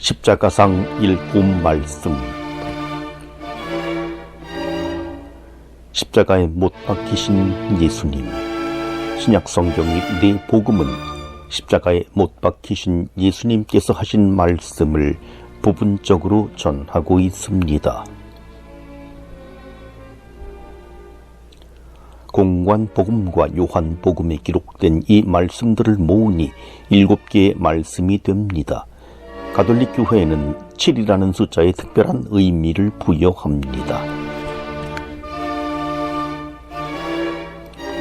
십자가상 일곱 말씀 십자가에 못 박히신 예수님 신약 성경의 네 복음은 십자가에 못 박히신 예수님께서 하신 말씀을 부분적으로 전하고 있습니다. 공관 복음과 요한 복음에 기록된 이 말씀들을 모으니 일곱 개의 말씀이 됩니다. 가톨릭 교회에는 7이라는 숫자에 특별한 의미를 부여합니다.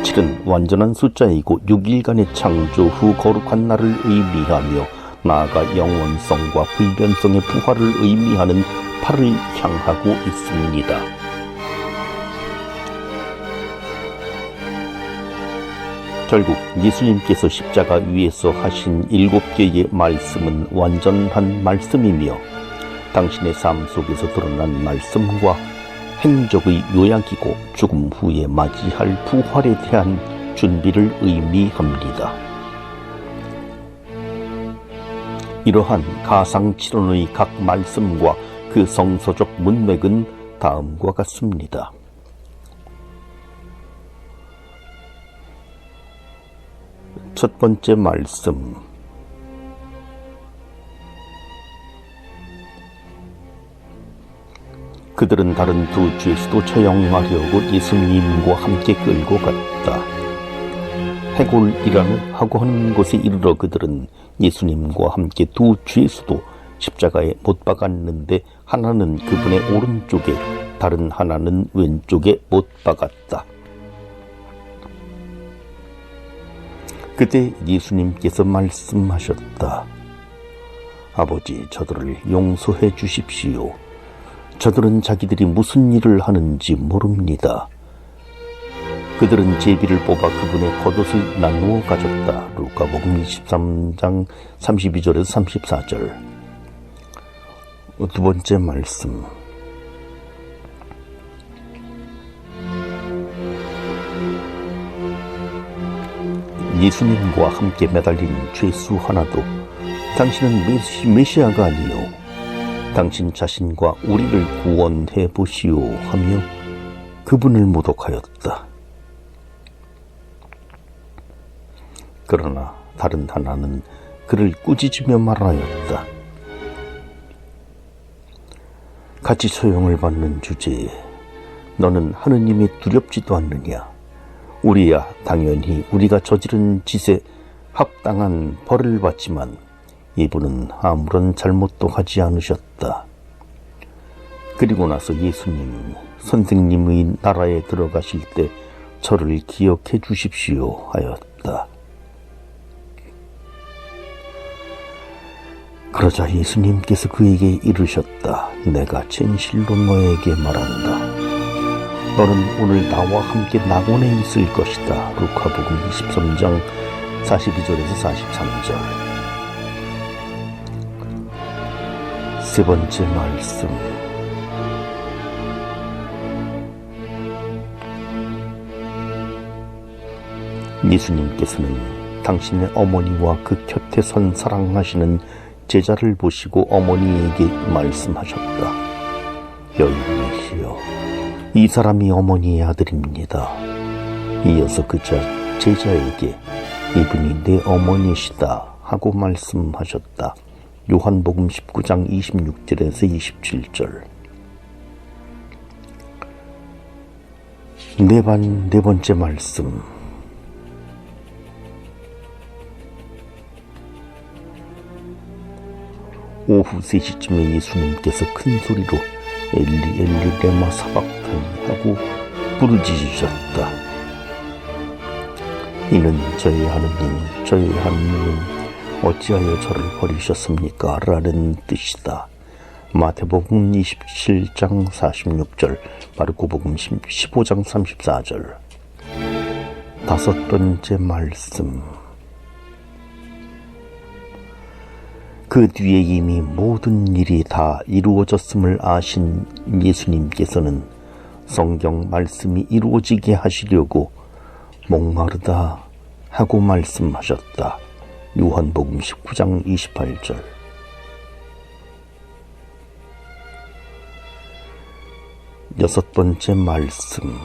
7은 완전한 숫자이고 6일간의 창조 후 거룩한 날을 의미하며 나아가 영원성과 불변성의 부활을 의미하는 8을 향하고 있습니다. 결국 예수님께서 십자가 위에서 하신 일곱 개의 말씀은 완전한 말씀이며 당신의 삶 속에서 드러난 말씀과 행적의 요약이고 죽음 후에 맞이할 부활에 대한 준비를 의미합니다. 이러한 가상칠언의 각 말씀과 그 성서적 문맥은 다음과 같습니다. 첫 번째 말씀. 그들은 다른 두 죄수도 처형하려고 예수님과 함께 끌고 갔다. 해골이라는 하고 하는 곳에 이르러 그들은 예수님과 함께 두 죄수도 십자가에 못 박았는데 하나는 그분의 오른쪽에 다른 하나는 왼쪽에 못 박았다. 그때 예수님께서 말씀하셨다. 아버지, 저들을 용서해 주십시오. 저들은 자기들이 무슨 일을 하는지 모릅니다. 그들은 제비를 뽑아 그분의 겉옷을 나누어 가졌다. 루카복음 23장 32절에서 34절. 두 번째 말씀. 예수님과 함께 매달린 죄수 하나도 당신은 메시, 메시아가 아니요 당신 자신과 우리를 구원해 보시오 하며 그분을 모독하였다. 그러나 다른 하나는 그를 꾸짖으며 말하였다. 같이 처형을 받는 주제에 너는 하느님이 두렵지도 않느냐? 우리야 당연히 우리가 저지른 짓에 합당한 벌을 받지만 이분은 아무런 잘못도 하지 않으셨다. 그리고 나서 예수님, 선생님의 나라에 들어가실 때 저를 기억해 주십시오 하였다. 그러자 예수님께서 그에게 이르셨다. 내가 진실로 너에게 말한다. 너는 오늘 나와 함께 낙원에 있을 것이다. 루카복음 23장 42절에서 43절. 세 번째 말씀. 예수님께서는 당신의 어머니와 그 곁에 선 사랑하시는 제자를 보시고 어머니에게 말씀하셨다. 여인이시여, 이 사람이 어머니의 아들입니다. 이어서 그 제자에게 이분이 내 어머니시다 하고 말씀하셨다. 요한복음 19장 26절에서 27절. 네, 번, 네 번째 말씀. 오후 3시쯤에 예수님께서 큰 소리로 엘리 엘리 레마 사박타니 하고 부르짖으셨다. 이는 저의 하느님, 저의 하느님, 어찌하여 저를 버리셨습니까? 라는 뜻이다. 마태복음 27장 46절, 마르코복음 15장 34절. 다섯 번째 말씀. 그 뒤에 이미 모든 일이 다 이루어졌음을 아신 예수님께서는 성경 말씀이 이루어지게 하시려고 목마르다 하고 말씀하셨다. 요한복음 19장 28절. 여섯 번째 말씀.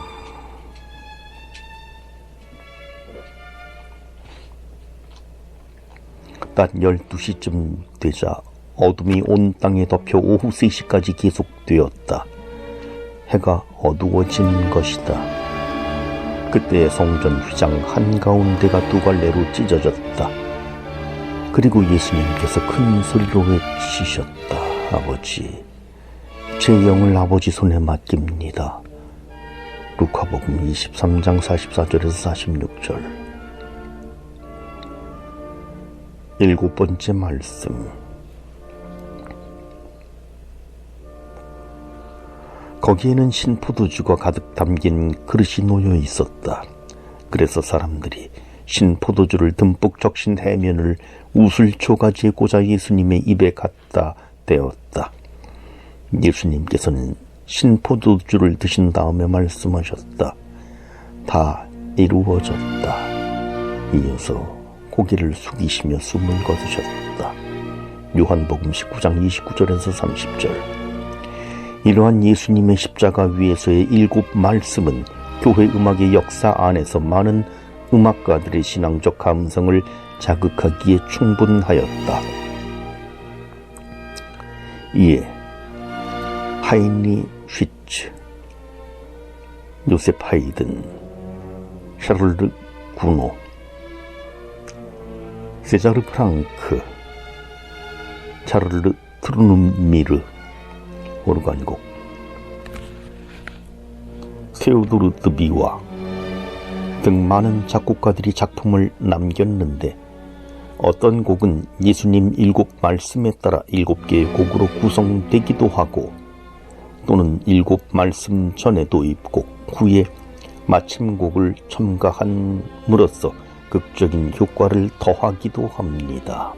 낮 12시쯤 되자 어둠이 온 땅에 덮여 오후 3시까지 계속되었다. 해가 어두워진 것이다. 그때 성전 휘장 한가운데가 두 갈래로 찢어졌다. 그리고 예수님께서 큰 소리로 외치셨다. 아버지, 제 영을 아버지 손에 맡깁니다. 루카복음 23장 44절에서 46절. 일곱 번째 말씀. 거기에는 신포도주가 가득 담긴 그릇이 놓여 있었다. 그래서 사람들이 신포도주를 듬뿍 적신 해면을 우슬 초가지에 꽂아 예수님의 입에 갖다 대었다. 예수님께서는 신포도주를 드신 다음에 말씀하셨다. 다 이루어졌다. 이어서 고개를 숙이시며 숨을 거두셨다. 요한복음 19장 29절에서 30절. 이러한 예수님의 십자가 위에서의 일곱 말씀은 교회 음악의 역사 안에서 많은 음악가들의 신앙적 감성을 자극하기에 충분하였다. 이에 하이니 휘츠, 요셉 하이든, 샤를르 구노, 세자르 프랑크, 차를르 트루누미르 오르간곡, 테오도르 드비와 등 많은 작곡가들이 작품을 남겼는데 어떤 곡은 예수님 일곱 말씀에 따라 일곱 개의 곡으로 구성되기도 하고 또는 일곱 말씀 전에 도입곡 후에 마침곡을 첨가함으로써 극적인 효과를 더하기도 합니다.